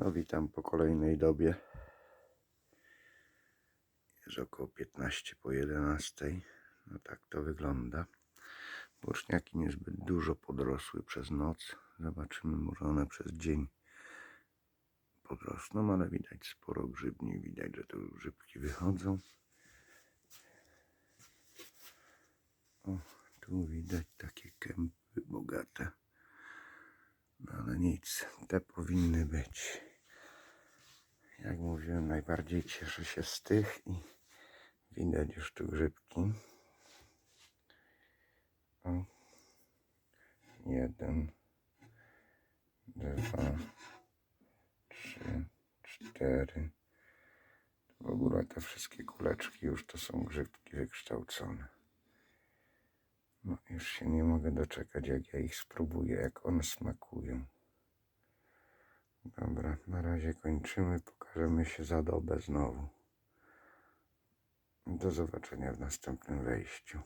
No witam po kolejnej dobie. Jest około 15 po 11. No tak to wygląda. Boczniaki niezbyt dużo podrosły przez noc. Zobaczymy, może one przez dzień podrosną, ale widać sporo grzybni. Widać, że tu grzybki wychodzą. O, tu widać takie kępy bogate. No ale nic, te powinny być. Jak mówiłem, najbardziej cieszę się z tych i widać już tu grzybki. O. Jeden, dwa, trzy, cztery. W ogóle te wszystkie kuleczki już to są grzybki wykształcone. No już się nie mogę doczekać, jak ja ich spróbuję, jak one smakują. Dobra, na razie kończymy. Pokażemy się za dobę znowu. Do zobaczenia w następnym wejściu.